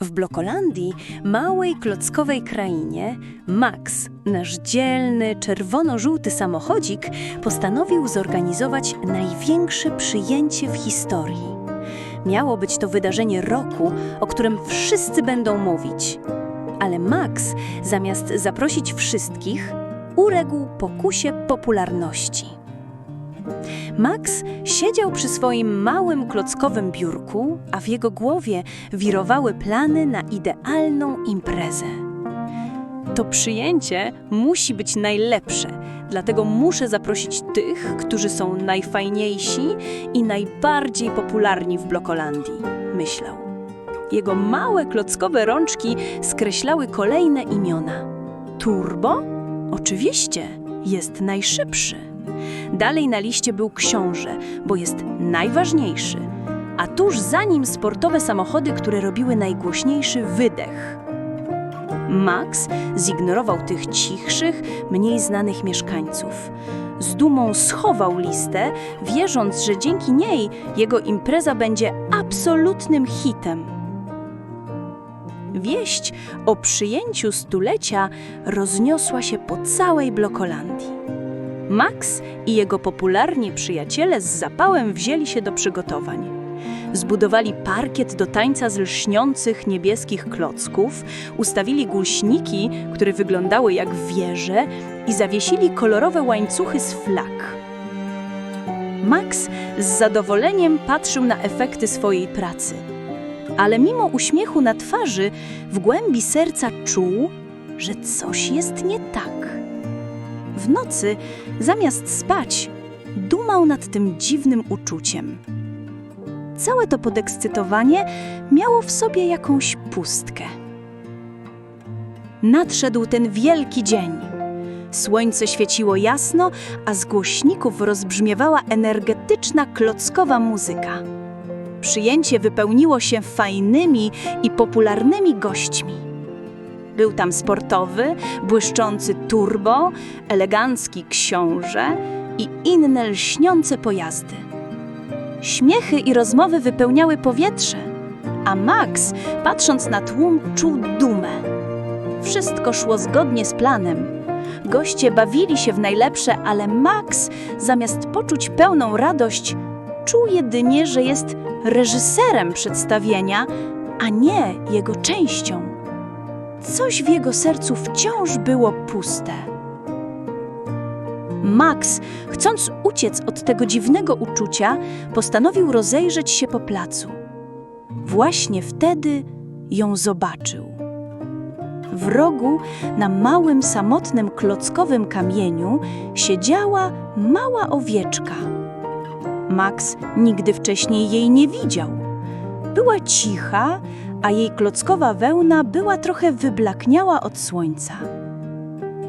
W Blokolandii, małej klockowej krainie, Max, nasz dzielny, czerwono-żółty samochodzik, postanowił zorganizować największe przyjęcie w historii. Miało być to wydarzenie roku, o którym wszyscy będą mówić. Ale Max, zamiast zaprosić wszystkich, uległ pokusie popularności. Max siedział przy swoim małym klockowym biurku, a w jego głowie wirowały plany na idealną imprezę. To przyjęcie musi być najlepsze, dlatego muszę zaprosić tych, którzy są najfajniejsi i najbardziej popularni w Blokolandii, myślał. Jego małe klockowe rączki skreślały kolejne imiona. Turbo? Oczywiście, jest najszybszy. Dalej na liście był książę, bo jest najważniejszy, a tuż za nim sportowe samochody, które robiły najgłośniejszy wydech. Max zignorował tych cichszych, mniej znanych mieszkańców. Z dumą schował listę, wierząc, że dzięki niej jego impreza będzie absolutnym hitem. Wieść o przyjęciu stulecia rozniosła się po całej Blokolandii. Max i jego popularni przyjaciele z zapałem wzięli się do przygotowań. Zbudowali parkiet do tańca z lśniących niebieskich klocków, ustawili głośniki, które wyglądały jak wieże i zawiesili kolorowe łańcuchy z flag. Max z zadowoleniem patrzył na efekty swojej pracy. Ale mimo uśmiechu na twarzy, w głębi serca czuł, że coś jest nie tak. W nocy, zamiast spać, dumał nad tym dziwnym uczuciem. Całe to podekscytowanie miało w sobie jakąś pustkę. Nadszedł ten wielki dzień. Słońce świeciło jasno, a z głośników rozbrzmiewała energetyczna klockowa muzyka. Przyjęcie wypełniło się fajnymi i popularnymi gośćmi. Był tam sportowy, błyszczący turbo, elegancki książę i inne lśniące pojazdy. Śmiechy i rozmowy wypełniały powietrze, a Max, patrząc na tłum, czuł dumę. Wszystko szło zgodnie z planem. Goście bawili się w najlepsze, ale Max, zamiast poczuć pełną radość, czuł jedynie, że jest reżyserem przedstawienia, a nie jego częścią. Coś w jego sercu wciąż było puste. Max, chcąc uciec od tego dziwnego uczucia, postanowił rozejrzeć się po placu. Właśnie wtedy ją zobaczył. W rogu, na małym, samotnym klockowym kamieniu, siedziała mała owieczka. Max nigdy wcześniej jej nie widział. Była cicha, a jej klockowa wełna była trochę wyblakniała od słońca.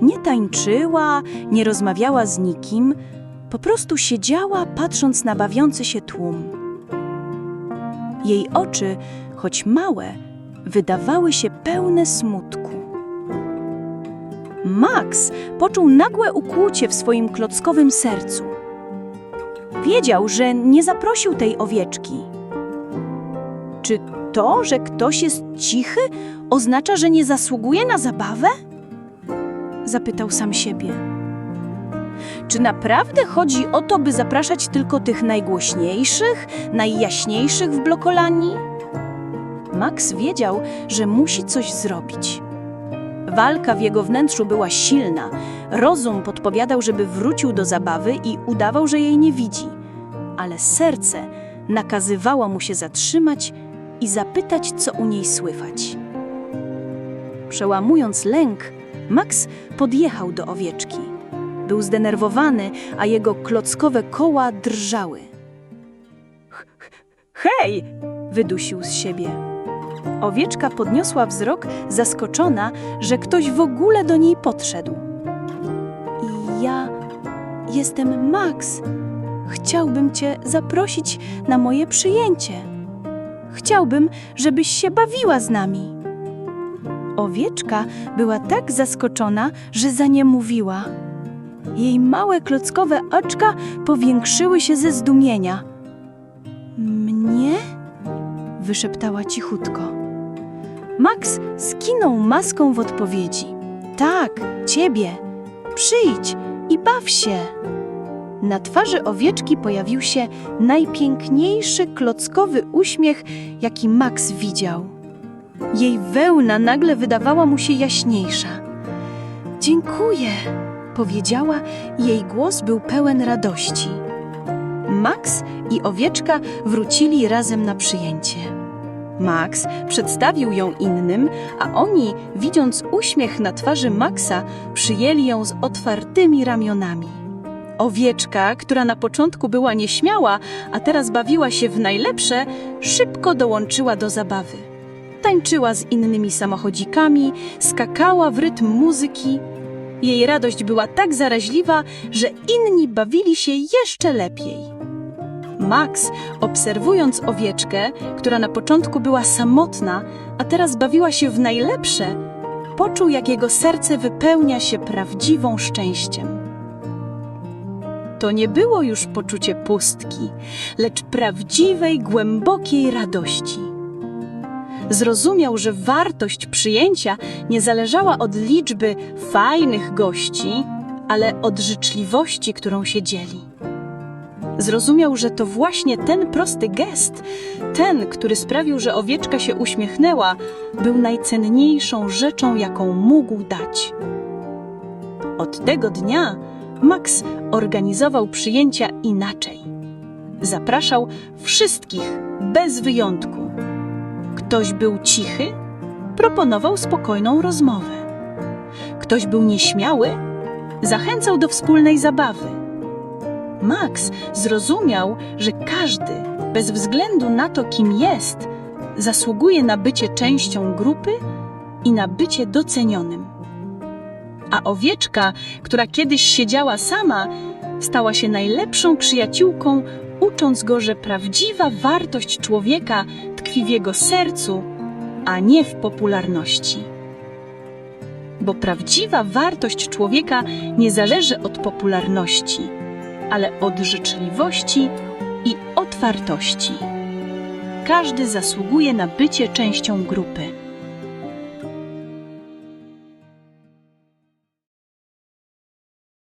Nie tańczyła, nie rozmawiała z nikim, po prostu siedziała, patrząc na bawiący się tłum. Jej oczy, choć małe, wydawały się pełne smutku. Max poczuł nagłe ukłucie w swoim klockowym sercu. Wiedział, że nie zaprosił tej owieczki. Czy to, że ktoś jest cichy, oznacza, że nie zasługuje na zabawę? Zapytał sam siebie. Czy naprawdę chodzi o to, by zapraszać tylko tych najgłośniejszych, najjaśniejszych w Blokolanii? Max wiedział, że musi coś zrobić. Walka w jego wnętrzu była silna. Rozum podpowiadał, żeby wrócił do zabawy i udawał, że jej nie widzi. Ale serce nakazywało mu się zatrzymać i zapytać, co u niej słychać. Przełamując lęk, Max podjechał do owieczki. Był zdenerwowany, a jego klockowe koła drżały. Hej! wydusił z siebie. Owieczka podniosła wzrok, zaskoczona, że ktoś w ogóle do niej podszedł. Ja jestem Max. Chciałbym cię zaprosić na moje przyjęcie. Chciałbym, żebyś się bawiła z nami. Owieczka była tak zaskoczona, że za nie mówiła. Jej małe klockowe oczka powiększyły się ze zdumienia. Mnie? wyszeptała cichutko. Max skinął maską w odpowiedzi. Tak, ciebie. Przyjdź i baw się. Na twarzy owieczki pojawił się najpiękniejszy klockowy uśmiech, jaki Max widział. Jej wełna nagle wydawała mu się jaśniejsza. Dziękuję, powiedziała i jej głos był pełen radości. Max i owieczka wrócili razem na przyjęcie. Max przedstawił ją innym, a oni, widząc uśmiech na twarzy Maxa, przyjęli ją z otwartymi ramionami. Owieczka, która na początku była nieśmiała, a teraz bawiła się w najlepsze, szybko dołączyła do zabawy. Tańczyła z innymi samochodzikami, skakała w rytm muzyki. Jej radość była tak zaraźliwa, że inni bawili się jeszcze lepiej. Max, obserwując owieczkę, która na początku była samotna, a teraz bawiła się w najlepsze, poczuł, jak jego serce wypełnia się prawdziwą szczęściem. To nie było już poczucie pustki, lecz prawdziwej, głębokiej radości. Zrozumiał, że wartość przyjęcia nie zależała od liczby fajnych gości, ale od życzliwości, którą się dzieli. Zrozumiał, że to właśnie ten prosty gest, ten, który sprawił, że owieczka się uśmiechnęła, był najcenniejszą rzeczą, jaką mógł dać. Od tego dnia Max organizował przyjęcia inaczej. Zapraszał wszystkich bez wyjątku. Ktoś był cichy, proponował spokojną rozmowę. Ktoś był nieśmiały, zachęcał do wspólnej zabawy. Max zrozumiał, że każdy, bez względu na to, kim jest, zasługuje na bycie częścią grupy i na bycie docenionym. A owieczka, która kiedyś siedziała sama, stała się najlepszą przyjaciółką, ucząc go, że prawdziwa wartość człowieka tkwi w jego sercu, a nie w popularności. Bo prawdziwa wartość człowieka nie zależy od popularności, ale od życzliwości i otwartości. Każdy zasługuje na bycie częścią grupy.